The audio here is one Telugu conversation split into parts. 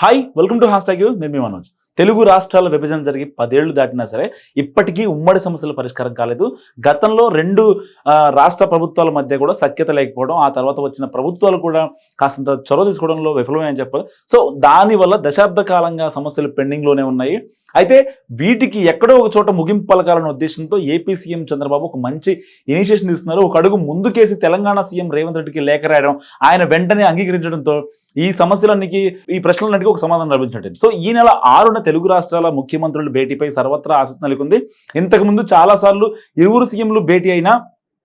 Hi welcome to hashtag నేను మీ మనోజ్. తెలుగు రాష్ట్రాల విభజన జరిగి పదేళ్ళు దాటినా సరే ఇప్పటికీ ఉమ్మడి సమస్యల పరిష్కారం కాలేదు. గతంలో రెండు ఆ, రాష్ట్ర ప్రభుత్వాల మధ్య కూడా సఖ్యత లేకపోవడం ఆ తర్వాత వచ్చిన ప్రభుత్వాలు కూడా కాస్తంత చొరవ తీసుకోవడంలో విఫలమని చెప్పాలి. సో దానివల్ల దశాబ్ద కాలంగా సమస్యలు పెండింగ్లోనే ఉన్నాయి. అయితే వీటికి ఎక్కడో ఒక చోట ముగింపు పలకాలన్న ఉద్దేశంతో ఏపీ సీఎం చంద్రబాబు ఒక మంచి ఇనిషియేషన్ తీసుకున్నారు. ఒక అడుగు ముందుకేసి తెలంగాణ సీఎం రేవంత్ రెడ్డికి లేఖ రాయడం ఆయన వెంటనే అంగీకరించడంతో ఈ సమస్యలన్నికి ఈ ప్రశ్నలన్నిటికీ ఒక సమాధానం లభించినట్టు సో ఈ నెల ఆరున తెలుగు రాష్ట్రాల ముఖ్యమంత్రుల భేటీపై సర్వత్రా ఆసక్తి నెలకొంది. ఇంతకుముందు చాలాసార్లు ఇరువురు సీఎంలు భేటీ అయినా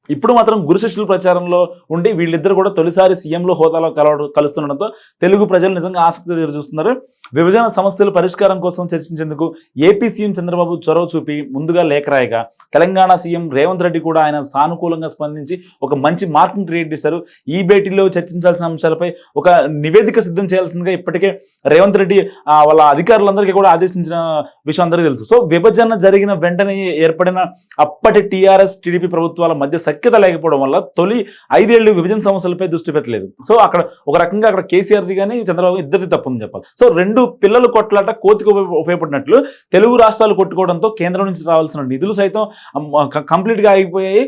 ఇప్పుడు మాత్రం గురు శిష్యుల ప్రచారంలో ఉండి వీళ్ళిద్దరు కూడా తొలిసారి సీఎంలో హోదాలో కలవడం కలుస్తుండడంతో తెలుగు ప్రజలు నిజంగా ఆసక్తి ఎదురు చూస్తున్నారు విభజన సమస్యల పరిష్కారం కోసం చర్చించేందుకు ఏపీ సీఎం చంద్రబాబు చొరవ చూపి ముందుగా లేఖ రాయగా తెలంగాణ సీఎం రేవంత్ రెడ్డి కూడా ఆయన సానుకూలంగా స్పందించి ఒక మంచి మార్కును క్రియేట్ చేశారు. ఈ భేటీలో చర్చించాల్సిన అంశాలపై ఒక నివేదిక సిద్ధం చేయాల్సిందిగా ఇప్పటికే రేవంత్ రెడ్డి వాళ్ళ అధికారులందరికీ కూడా ఆదేశించిన విషయం అందరికీ తెలుసు. సో విభజన జరిగిన వెంటనే ఏర్పడిన అప్పటి టీఆర్ఎస్ టీడీపీ ప్రభుత్వాల మధ్య సఖ్యత లేకపోవడం వల్ల తొలి ఐదేళ్ళు విభజన సమస్యలపై దృష్టి పెట్టలేదు. సో అక్కడ ఒక రకంగా అక్కడ కేసీఆర్ది కానీ చంద్రబాబు ఇద్దరిది తప్పని చెప్పాలి. సో రెండు పిల్లలు కొట్లాట కోతికి ఉపయోగపడినట్లు తెలుగు రాష్ట్రాలు కొట్టుకోవడంతో కేంద్రం నుంచి రావాల్సిన నిధులు సైతం కంప్లీట్గా ఆగిపోయాయి.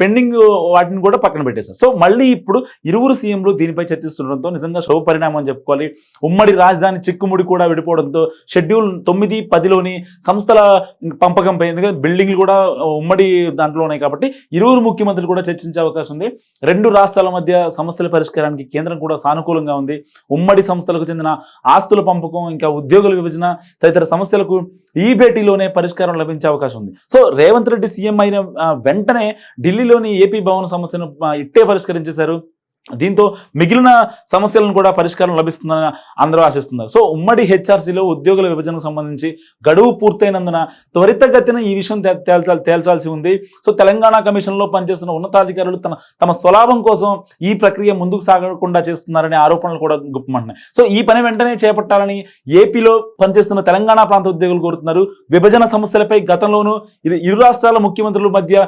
పెండింగ్ వాటిని కూడా పక్కన పెట్టేశారు. సో మళ్ళీ ఇప్పుడు ఇరువురు సీఎంలు దీనిపై చర్చిస్తుండడంతో నిజంగా శుభ పరిణామం అని చెప్పుకోవాలి. ఉమ్మడి రాజధాని చిక్కుముడి కూడా విడిపోవడంతో షెడ్యూల్ తొమ్మిది పదిలోని సంస్థల పంపకంపై ఎందుకంటే బిల్డింగ్లు కూడా ఉమ్మడి దాంట్లో ఉన్నాయి కాబట్టి ఇరువురు ముఖ్యమంత్రులు కూడా చర్చించే అవకాశం ఉంది. రెండు రాష్ట్రాల మధ్య సమస్యల పరిష్కారానికి కేంద్రం కూడా సానుకూలంగా ఉంది. ఉమ్మడి సంస్థలకు చెందిన ఆస్తుల పంపకం ఇంకా ఉద్యోగుల విభజన తదితర సమస్యలకు ఈ భేటీలోనే పరిష్కారం లభించే అవకాశం ఉంది. సో రేవంత్ రెడ్డి సీఎం అయిన వెంటనే ఢిల్లీలోని ఏపీ భవన సమస్యను ఇట్టే పరిష్కరించేశారు. దీంతో మిగిలిన సమస్యలను కూడా పరిష్కారం లభిస్తుందని అందరూ ఆశిస్తున్నారు. సో ఉమ్మడి హెచ్ఆర్సీలో ఉద్యోగుల విభజనకు సంబంధించి గడువు పూర్తయినందున త్వరితగతిన ఈ విషయం తేల్చాలి తేల్చాల్సి ఉంది. సో తెలంగాణ కమిషన్లో పనిచేస్తున్న ఉన్నతాధికారులు తన తమ స్వలాభం కోసం ఈ ప్రక్రియ ముందుకు సాగకుండా చేస్తున్నారనే ఆరోపణలు కూడా గుప్పమంటున్నాయి. సో ఈ పని వెంటనే చేపట్టాలని ఏపీలో పనిచేస్తున్న తెలంగాణ ప్రాంత ఉద్యోగులు కోరుతున్నారు. విభజన సమస్యలపై గతంలోనూ ఇది ఇరు రాష్ట్రాల ముఖ్యమంత్రుల మధ్య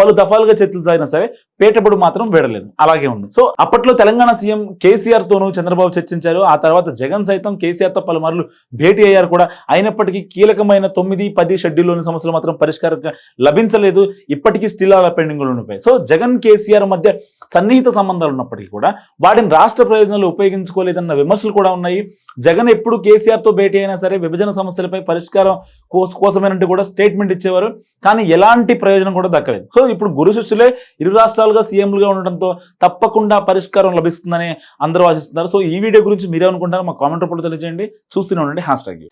పలు దఫాలుగా చర్చలు సాగినా సరే పేటప్పుడు మాత్రం వేడలేదు. అలాగే ఉంది. సో అప్పట్లో తెలంగాణ సీఎం కేసీఆర్ తోనూ చంద్రబాబు చర్చించారు. ఆ తర్వాత జగన్ సైతం కేసీఆర్తో పలుమార్లు భేటీ అయ్యారు కూడా. అయినప్పటికీ కీలకమైన తొమ్మిది పది షెడ్యూల్లోని సమస్యలు మాత్రం పరిష్కారం లభించలేదు. ఇప్పటికీ స్టిల్ అలా పెండింగ్లు ఉన్నాయి సో జగన్ కేసీఆర్ మధ్య సన్నిహిత సంబంధాలు ఉన్నప్పటికీ కూడా వాటిని రాష్ట్ర ప్రయోజనాలు ఉపయోగించుకోలేదన్న విమర్శలు కూడా ఉన్నాయి. జగన్ ఎప్పుడు కేసీఆర్తో భేటీ అయినా సరే విభజన సమస్యలపై పరిష్కారం కోస కోసమేనంటే కూడా స్టేట్మెంట్ ఇచ్చేవారు. కానీ ఎలాంటి ప్రయోజనం కూడా దక్కలేదు. సో ఇప్పుడు గురు శిష్యులే ఇరు రాష్ట్రాలు రాష్ట్రాలుగా సీఎంలుగా ఉండడంతో తప్పకుండా పరిష్కారం లభిస్తుందని అందరూ ఆశిస్తున్నారు. సో ఈ వీడియో గురించి మీరేమనుకుంటారో మా కామెంట్ రూపంలో తెలియజేయండి. చూస్తూనే ఉండండి. Hash tag